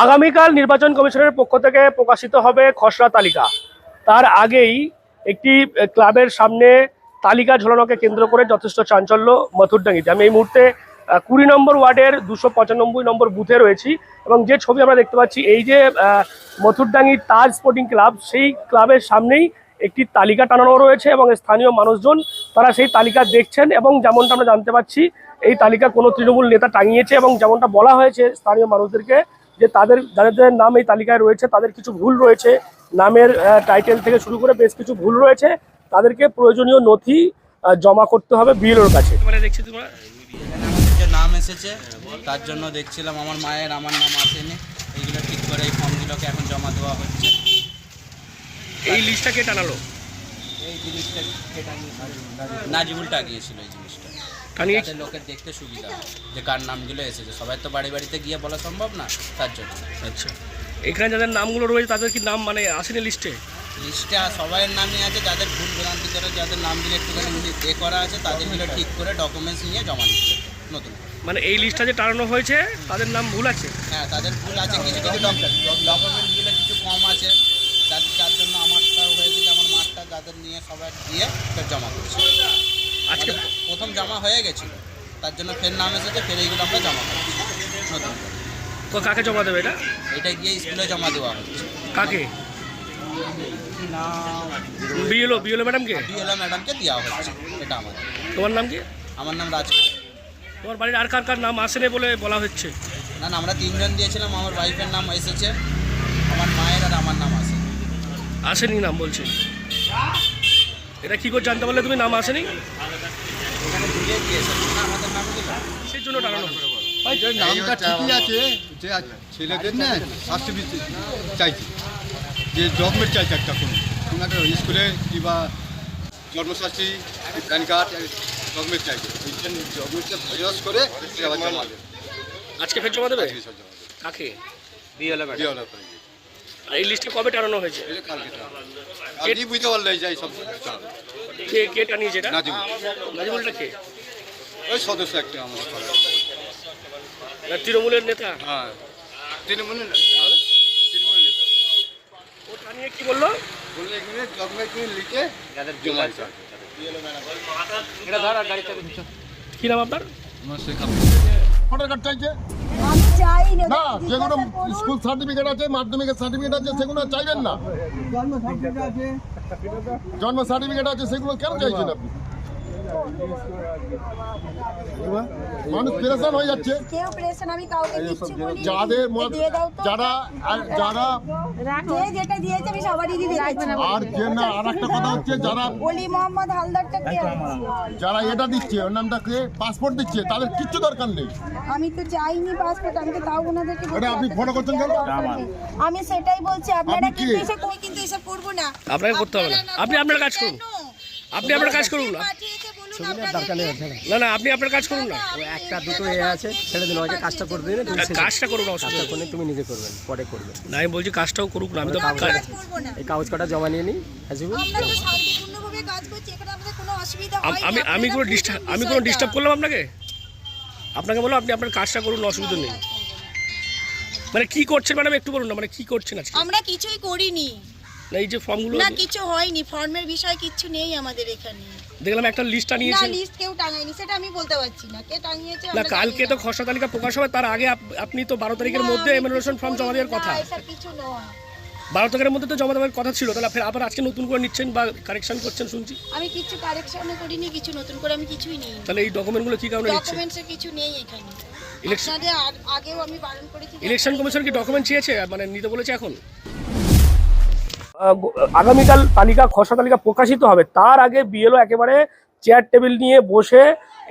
আগামীকাল নির্বাচন কমিশনের পক্ষ থেকে প্রকাশিত হবে খসড়া তালিকা। তার আগেই একটি ক্লাবের সামনে তালিকা ঝোলানোকে কেন্দ্র করে যথেষ্ট চাঞ্চল্য মথুরডাঙ্গিতে। আমি এই মুহূর্তে কুড়ি নম্বর ওয়ার্ডের দুশো পঁচানব্বই নম্বর বুথে রয়েছি এবং যে ছবি আমরা দেখতে পাচ্ছি, এই যে মথুরডাঙ্গি তাজ স্পোর্টিং ক্লাব, সেই ক্লাবের সামনেই একটি তালিকা টানানো রয়েছে এবং স্থানীয় মানুষজন তারা সেই তালিকা দেখছেন এবং যেমনটা আমরা জানতে পাচ্ছি, এই তালিকা কোনো তৃণমূল নেতা টাঙিয়েছে এবং যেমনটা বলা হয়েছে স্থানীয় মানুষদেরকে যে তাদের যাদের যাদের নাম এই তালিকায় রয়েছে তাদের কিছু ভুল রয়েছে। নামের টাইটেল থেকে শুরু করে বেশ কিছু ভুল রয়েছে। তাদেরকে প্রয়োজনীয় নথি জমা করতে হবে বিএলওর কাছে। দেখছি তোমরা? নাম এসেছে তার জন্য দেখছিলাম আমার মায়ের আমার নাম আসেনি। এইগুলো ঠিক করে এই ফর্মগুলোকে এখন জমা দেওয়া হচ্ছে। এই লিস্টটা কে টানালো? এই জিনিসটা কেটা নাজিবুলটা গিয়েছিল এই জিনিসটা। যাতে লোকের দেখতে সুবিধা হয়। যে কার নামগুলো এসেছে। সবাই তো বাড়ি বাড়িতে গিয়ে বলা সম্ভব না তার জন্য। আচ্ছা। এখানে যাদের নামগুলো রয়েছে তাদের কি নাম মানে আসেনি লিস্টে লিস্টে সবাইয়ের নামই আছে যাদের ভুল ভ্রান্তি করে যাদের নামগুলো একটুখানি এ করা আছে তাদেরগুলো ঠিক করে ডকুমেন্টস নিয়ে জমা দিচ্ছে নতুন মানে এই লিস্টটা যে টানানো হয়েছে তাদের নাম ভুল আছে? হ্যাঁ তাদের ভুল আছে কিছু কিছু ডকুমেন্টসগুলো কিছু কম আছে। যার যার জন্য আমারটা হয়েছে আমার মাঠটা যাদের নিয়ে সবাই দিয়ে জমা করছি। আজকে প্রথম জমা হয়ে গেছিল। তার জন্য ফের নাম এসেছে ফের এইগুলো আমরা জমা করছি নতুন। তো কাকে জমা দেবে এটা? এটা গিয়ে স্কুলে জমা দেওয়া হচ্ছে। কাকে? বিএলও বিএলও ম্যাডামকে? বিএলএ ম্যাডামকে দেওয়া হচ্ছে। এটা আমাদের। তোমার নাম কি? আমার নাম রাজ। তোমার বাড়ির আর কার কার নাম আসেনি বলে বলা হচ্ছে? না না আমরা তিনজন দিয়েছিলাম আমার ওয়াইফের নাম এসেছে আমার মায়ের আর আমার নাম আছে আসেনি নাম বলছে? এটা কি করে জানতে পারলে তুমি? নাম আসেনি? সেই জন্য টানানো নামটা ঠিকই আছে যে ছেলেদের না সার্টিফিকেট চাইছি। যে ডকুমেন্ট চাইছে একটা কোনো কোনো একটা স্কুলে কিংবা জন্মশাস্ত্রী প্যান কার্ড ডকুমেন্ট চাইছে। জন্য প্রয়াস করে জমা দেবে। আজকে ফের জমা দেবে? আজকে সব জমা দেবে। কাকে? আর এই লিস্টে কবে টানানো হয়েছে? কালকে আপনি বুঝতে পারলে যাই সব কে কে টানিয়েছে এটা নাজিমুল। নাজিমুলটা কে? ওই সদস্য একটা আমাদের তৃণমূলের নেতা? হ্যাঁ। তৃণমূলের তৃণমূল নেতা। ও টানিয়ে কি বলল? বললে এখানে ডকুমেন্ট লিখে যাদের জমা দিতে হবে। কি নাম আপনার? ভোটার কার্ড চাইছে? আমি চাই না না যেগুলো স্কুল সার্টিফিকেট আছে মাধ্যমিকের সার্টিফিকেট আছে সেগুলো চাইবেন না। জন্ম সার্টিফিকেট আছে সেগুলো কেন চাইছেন আপনি? মানুষ পেরেশান হয়ে যাচ্ছে। কেউ প্রেশন আমি কাউকে দিচ্ছি বলি যাদের দিয়ে দাও তো। যারা যারা যে যেটা দিয়েছে আমি সবারই দিয়ে দেখেছি আর যে না আর একটা কথা হচ্ছে যারা অলি মোহাম্মদ হালদারটা কে যারা এটা দিচ্ছে ওর নামটা কে? পাসপোর্ট দিচ্ছে তাদের কিচ্ছু দরকার নেই। আমি তো চাইনি পাসপোর্ট আমি তো তাও ওনাদেরকে এটা আপনি ফলো করছেন কেন? আমি সেটাই বলছি আপনারা আপনি কে? কিন্তু এসব কই কিন্তু এসব করব না। আপনাকে করতে হবে না। আপনি আপনার কাজ করুন। আপনি আপনার কাজ করুন। না না না আপনি আপনার কাজ করুন না। একটা দুটো এ আছে ছেড়ে দিন ওকে কাজটা করে দিন তুমি কাজটা করুন অসুবিধা কাজটা নেই। করে তুমি নিজে করবেন পরে করবেন। না আমি বলছি কাজটাও করুক না আমি তো আমি কাজ- কাজ করব না। এই কাগজ কটা জমা নিয়ে নিই হাসিবুল আমি আমি কোনো ডিস্টার্ব আমি কোনো ডিস্টার্ব করলাম আপনাকে? আপনাকে বলো আপনি আপনার কাজটা করুন অসুবিধা নেই। মানে কি করছেন ম্যাডাম একটু বলুন না মানে কি করছেন আজকে? আমরা কিছুই করিনি। না এই যে ফর্মগুলো না কিছু হয়নি ফর্মের বিষয় কিছু নেই আমাদের এখানে। দেখলাম একটা লিস্ট না লিস্ট কেউ টাঙায়নি সেটা আমি বলতে পারছি না কে টাঙিয়েছে না কালকে তো খসড়া তালিকা প্রকাশ হবে তার আগে আপনি তো বারো তারিখের মধ্যে আমি ফর্ম জমা দেওয়ার কথা। কিছু নয়। বারো তারিখের মধ্যে তো জমা দেওয়ার কথা ছিল তাহলে ফের আবার আজকে নতুন করে নিচ্ছেন বা কারেকশন করছেন শুনছি? আমি কিছু কারেকশনও করিনি কিছু নতুন করে আমি কিছুই নেই। তাহলে এই ডকুমেন্টগুলো কি কারণে নিচ্ছে? ডকুমেন্টসে কিছু নেই এখানে। আপনাদের আগেও আমি বারণ করেছি ইলেকশন কমিশন কি ডকুমেন্ট চেয়েছে? মানে নিতে বলেছে এখন? আগামীকাল তালিকা, খসড়া তালিকা প্রকাশিত হবে। তার আগে বিএলও একেবারে চেয়ার টেবিল নিয়ে বসে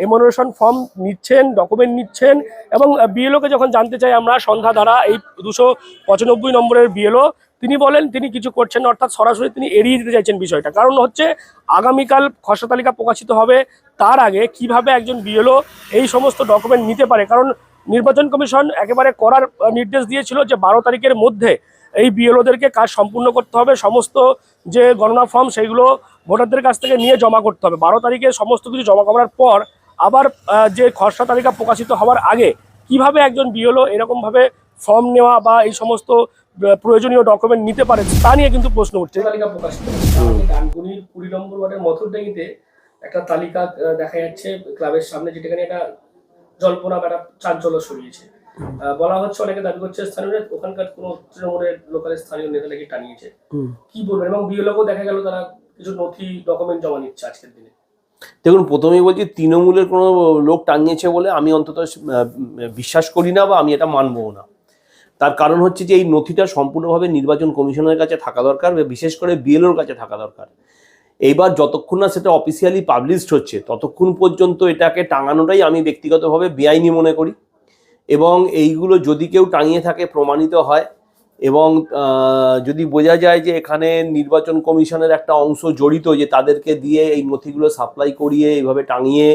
এমোনেশন ফর্ম নিচ্ছেন ডকুমেন্ট নিচ্ছেন এবং বিএলওকে যখন জানতে চাই আমরা সন্ধ্যা দ্বারা এই দুশো পঁচানব্বই নম্বরের বিএলও তিনি বলেন, তিনি কিছু করছেন অর্থাৎ সরাসরি তিনি এড়িয়ে দিতে চাইছেন বিষয়টা। কারণ হচ্ছে, আগামীকাল খসড়া তালিকা প্রকাশিত হবে, তার আগে কীভাবে একজন বিএলও এই সমস্ত ডকুমেন্ট নিতে পারে? কারণ নির্বাচন কমিশন একেবারে করার নির্দেশ দিয়েছিল যে বারো তারিখের মধ্যে এই বিএলওদেরকে কাজ সম্পূর্ণ করতে হবে। সমস্ত যে গণনা ফর্ম সেইগুলো ভোটারদের কাছ থেকে নিয়ে জমা করতে হবে। বারো তারিখে সমস্ত কিছু জমা করার পর আবার যে খসড়া তালিকা প্রকাশিত হওয়ার আগে কীভাবে একজন বিএলও এরকমভাবে ফর্ম নেওয়া বা এই সমস্ত প্রয়োজনীয় ডকুমেন্ট নিতে পারে তা নিয়ে কিন্তু প্রশ্ন উঠছে। তালিকা প্রকাশিত ডানকুনির কুড়ি নম্বর ওয়ার্ডের মথুরডাঙ্গিতে একটা তালিকা দেখা যাচ্ছে ক্লাবের সামনে যেটাখানে একটা জল্পনা বা একটা চাঞ্চল্য সরিয়েছে বলা হচ্ছে অনেকে দাবি করছে স্থানীয় ওখানকার কোনো তৃণমূলের লোকালের স্থানীয় নেতা নাকি টানিয়েছে কি বলবেন? এবং বিএলওকেও দেখা গেল তারা কিছু নথি ডকুমেন্ট জমা নিচ্ছে আজকের দিনে। দেখুন প্রথমেই বলছি তৃণমূলের কোনো লোক টাঙিয়েছে বলে আমি অন্তত বিশ্বাস করি না বা আমি এটা মানবো না। তার কারণ হচ্ছে যে এই নথিটা সম্পূর্ণভাবে নির্বাচন কমিশনের কাছে থাকা দরকার বিশেষ করে বিএলওর কাছে থাকা দরকার। এইবার যতক্ষণ না সেটা অফিসিয়ালি পাবলিশড হচ্ছে ততক্ষণ পর্যন্ত এটাকে টাঙানোটাই আমি ব্যক্তিগতভাবে বেআইনি মনে করি। এবং এইগুলো যদি কেউ টাঙিয়ে থাকে, প্রমাণিত হয় এবং যদি বোঝা যায় যে এখানে নির্বাচন কমিশনের একটা অংশ জড়িত যে তাদেরকে দিয়ে এই নথিগুলো সাপ্লাই করিয়ে এইভাবে টাঙিয়ে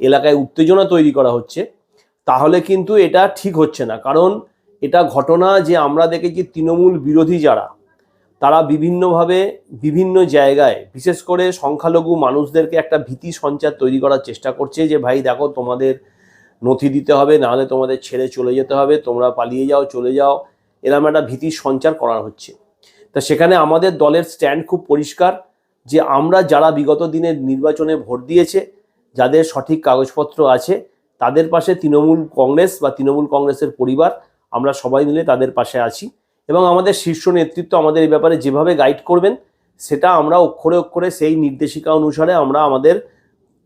এলাকায় উত্তেজনা তৈরি করা হচ্ছে, তাহলে কিন্তু এটা ঠিক হচ্ছে না। কারণ এটা ঘটনা যে আমরা দেখেছি তৃণমূল বিরোধী যারা, তারা বিভিন্নভাবে বিভিন্ন জায়গায়, বিশেষ করে সংখ্যালঘু মানুষদেরকে একটা ভীতি সঞ্চার তৈরি করার চেষ্টা করছে যে, ভাই দেখো তোমাদের নথি দিতে হবে নাহলে তোমাদের ছেড়ে চলে যেতে হবে, তোমরা পালিয়ে যাও, চলে যাও। এরকম একটা ভীতির সঞ্চার করা হচ্ছে। তা সেখানে আমাদের দলের স্ট্যান্ড খুব পরিষ্কার যে আমরা যারা বিগত দিনের নির্বাচনে ভোট দিয়েছে, যাদের সঠিক কাগজপত্র আছে, তাদের পাশে তৃণমূল কংগ্রেস বা তৃণমূল কংগ্রেসের পরিবার, আমরা সবাই মিলে তাদের পাশে আছি। এবং আমাদের শীর্ষ নেতৃত্ব আমাদের এই ব্যাপারে যেভাবে গাইড করবেন, সেটা আমরা অক্ষরে অক্ষরে সেই নির্দেশিকা অনুসারে আমরা আমাদের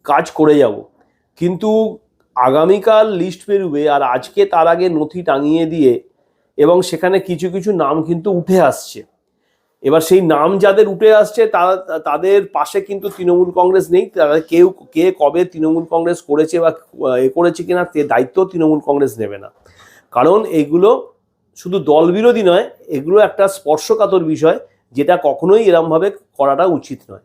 কাজ করে যাব। কিন্তু আগামীকাল লিস্ট বেরোবে আর আজকে তার আগে নথি টাঙিয়ে দিয়ে এবং সেখানে কিছু কিছু নাম কিন্তু উঠে আসছে। এবার সেই নাম যাদের উঠে আসছে তারা তাদের পাশে কিন্তু তৃণমূল কংগ্রেস নেই। তারা কেউ, কে কবে তৃণমূল কংগ্রেস করেছে বা এ করেছে কিনা তে দায়িত্ব তৃণমূল কংগ্রেস নেবে না। কারণ এগুলো শুধু দল বিরোধী নয়, এগুলো একটা স্পর্শকাতর বিষয়, যেটা কখনোই এরমভাবে করাটা উচিত নয়।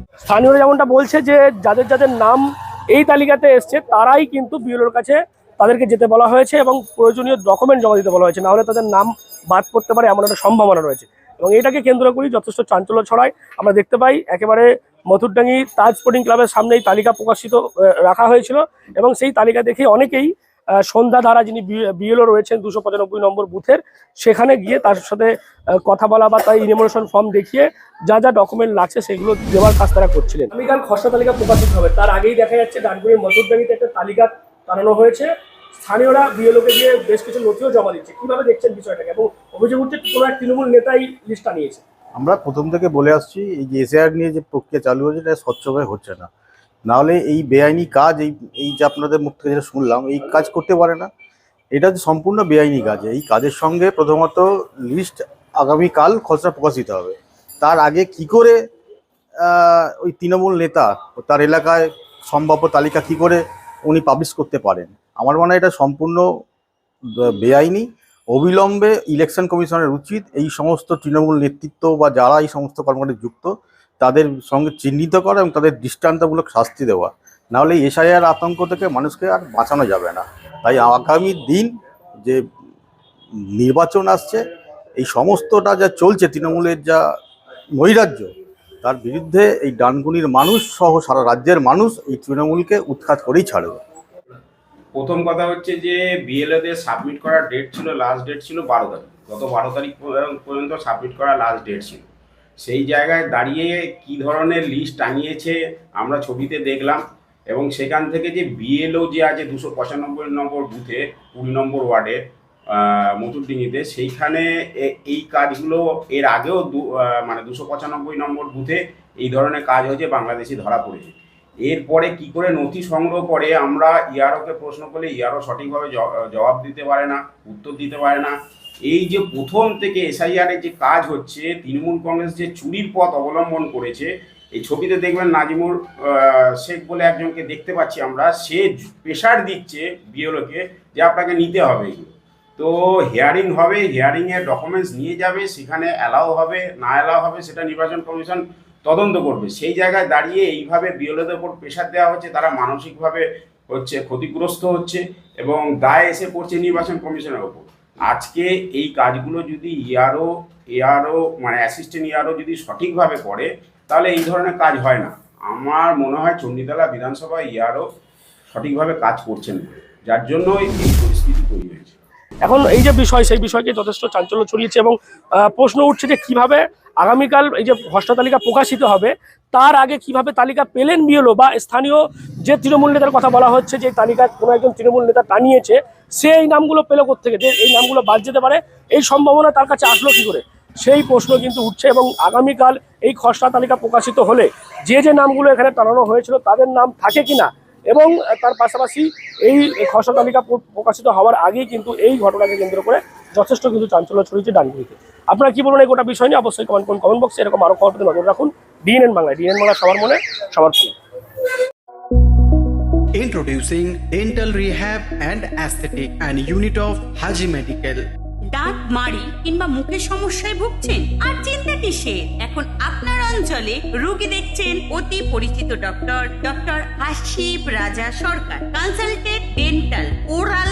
স্থানীয়রা যেমনটা বলছে যে যাদের যাদের নাম এই তালিকাতে এসছে, তারাই কিন্তু বিএলওর কাছে তাদেরকে যেতে বলা হয়েছে এবং প্রয়োজনীয় ডকুমেন্ট জমা দিতে বলা হয়েছে। নাহলে তাদের নাম বাদ করতে পারে এমন একটা সম্ভাবনা রয়েছে। এবং এটাকে কেন্দ্র করি যথেষ্ট চাঞ্চল্য ছড়ায়। আমরা দেখতে পাই একেবারে মথুরডাঙ্গি তাজ স্পোর্টিং ক্লাবের সামনে এই তালিকা প্রকাশিত রাখা হয়েছিল এবং সেই তালিকা দেখে অনেকেই সন্ধ্যা ধারা যিনি বিএলও রয়েছেন দুশো পঁচানব্বই নম্বর বুথের, সেখানে গিয়ে তার সাথে কথা বলা বা তার ইনিমোশন ফর্ম দেখিয়ে যা যা ডকুমেন্ট লাগছে সেগুলো দেওয়ার কাজ তারা করছিলেন। আগামীকাল খসড়া তালিকা প্রকাশিত হবে। তার আগেই দেখা যাচ্ছে ডানকুনির মজুরদানিতে একটা তালিকা টানানো হয়েছে। স্থানীয়রা বিএলওকে গিয়ে বেশ কিছু নথিও জমা দিচ্ছে। কীভাবে দেখছেন বিষয়টাকে? এবং অভিযোগ উঠছে কোনো এক তৃণমূল নেতাই লিস্টটা নিয়েছে? আমরা প্রথম থেকে বলে আসছি, এই যে এসআইআর নিয়ে যে প্রক্রিয়া চালু হয়েছে, এটা স্বচ্ছভাবে হচ্ছে না। নাহলে এই বেআইনি কাজ, এই এই যে আপনাদের মুখ থেকে যেটা শুনলাম, এই কাজ করতে পারে না। এটা সম্পূর্ণ বেআইনি কাজ। এই কাজের সঙ্গে প্রথমত লিস্ট আগামীকাল খসড়া প্রকাশিত হবে। তার আগে কি করে ওই তৃণমূল নেতা তার এলাকায় সম্ভাব্য তালিকা কি করে উনি পাবলিশ করতে পারেন? আমার মনে হয় এটা সম্পূর্ণ বেআইনি। অবিলম্বে ইলেকশন কমিশনের উচিত এই সমস্ত তৃণমূল নেতৃত্ব বা যারা এই সমস্ত কর্মকাণ্ডে যুক্ত তাদের সঙ্গে চিহ্নিত করা এবং তাদের দৃষ্টান্তমূলক শাস্তি দেওয়া। নাহলে এসআইআর আতঙ্ক থেকে মানুষকে আর বাঁচানো যাবে না। তাই আগামী দিন যে নির্বাচন আসছে, এই সমস্তটা যা চলছে, তৃণমূলের যা নৈরাজ্য, তার বিরুদ্ধে এই ডানকুনির মানুষ সহ সারা রাজ্যের মানুষ এই তৃণমূলকে উৎখাত করেই ছাড়বে। প্রথম কথা হচ্ছে যে বিএলওদের সাবমিট করার ডেট ছিল লাস্ট ডেট ছিল বারো তারিখ। গত বারো তারিখ পর্যন্ত সাবমিট করার লাস্ট ডেট ছিল। সেই জায়গায় দাঁড়িয়ে কি ধরনের লিস্ট টাঙিয়েছে আমরা ছবিতে দেখলাম এবং সেখান থেকে যে বিএলও যে আছে দুশো পঁচানব্বই নম্বর বুথে কুড়ি নম্বর ওয়ার্ডে মতুরডিঙিতে সেইখানে এই কাজগুলো এর আগেও মানে দুশো পঁচানব্বই নম্বর বুথে এই ধরনের কাজ হয়েছে, বাংলাদেশি ধরা পড়েছে। এরপরে কি করে নথি সংগ্রহ করে আমরা ইয়ারোকে প্রশ্ন করলে ইয়ারও সঠিকভাবে জবাব দিতে পারে না, উত্তর দিতে পারে না এই যে প্রথম থেকে এসআইআর এর যে কাজ হচ্ছে, তৃণমূল কংগ্রেস যে চুরির পথ অবলম্বন করেছে, এই ছবিতে দেখবেন নাজিমুর শেখ বলে একজনকে দেখতে পাচ্ছি আমরা, সে প্রেশার দিচ্ছে বিএলওকে যে আপনাকে নিতে হবে। তো হিয়ারিং হবে হিয়ারিংয়ে ডকুমেন্টস নিয়ে যাবে, সেখানে অ্যালাউ হবে, না অ্যালাউ হবে সেটা নির্বাচন কমিশন তদন্ত করবে। সেই জায়গায় দাঁড়িয়ে এইভাবে বিএলওদের উপর প্রেশার দেওয়া হচ্ছে, তারা মানসিকভাবে হচ্ছে ক্ষতিগ্রস্ত হচ্ছে এবং দায় এসে পড়ছে নির্বাচন কমিশনের ওপর। আজকে এই কাজগুলো যদি ইয়ারও এআরও মানে অ্যাসিস্ট্যান্ট ইয়ারও যদি সঠিকভাবে করে, তাহলে এই ধরনের কাজ হয় না। আমার মনে হয় চণ্ডীতলা বিধানসভা ইয়ারও সঠিকভাবে কাজ করছেন যার জন্য এই পরিস্থিতি তৈরি হয়েছে। এখন এই যে বিষয়, সেই বিষয়কে যথেষ্ট চাঞ্চল্য ছড়িয়েছে এবং প্রশ্ন উঠছে যে কীভাবে আগামীকাল এই যে ভ্রষ্ট তালিকা প্রকাশিত হবে, তার আগে কীভাবে তালিকা পেলেন বিএলও বা স্থানীয় যে তৃণমূল নেতার কথা বলা হচ্ছে যে তালিকা কোনো একজন তৃণমূল নেতা টানিয়েছে সে এই নামগুলো পেল থেকে যে এই নামগুলো বাদ যেতে পারে, এই সম্ভাবনা তার কাছে আসলো কি করে? সেই প্রশ্ন কিন্তু উঠছে এবং আগামীকাল এই খসড়া তালিকা প্রকাশিত হলে যে যে নামগুলো এখানে টানানো হয়েছিল তাদের নাম থাকে কিনা? এবং তার পাশাপাশি এই খসড়া তালিকা প্রকাশিত হওয়ার আগেই কিন্তু এই ঘটনাকে কেন্দ্র করে যথেষ্ট কিন্তু চাঞ্চল্য ছড়িয়েছে ডানগুলিতে আপনারা কি বলুন এই গোটা বিষয় নিয়ে? অবশ্যই কমেন্ট করুন, কমেন্ট বক্সে এরকম আরও খবর নজর রাখুন। ডিএনএন বাংলায়, ডিএনএন বাংলা সবার মনে, সবার ফোনে। Introducing Dental Rehab and Aesthetic and Unit of Haji Medical. দাঁত মাড়ি কিংবা মুখের সমস্যায় ভুগছেন আর চিন্তা কিসের এখন আপনার অঞ্চলে রোগী দেখছেন অতি পরিচিত doctor doctor Hasib Raja Sarkar consulted dental oral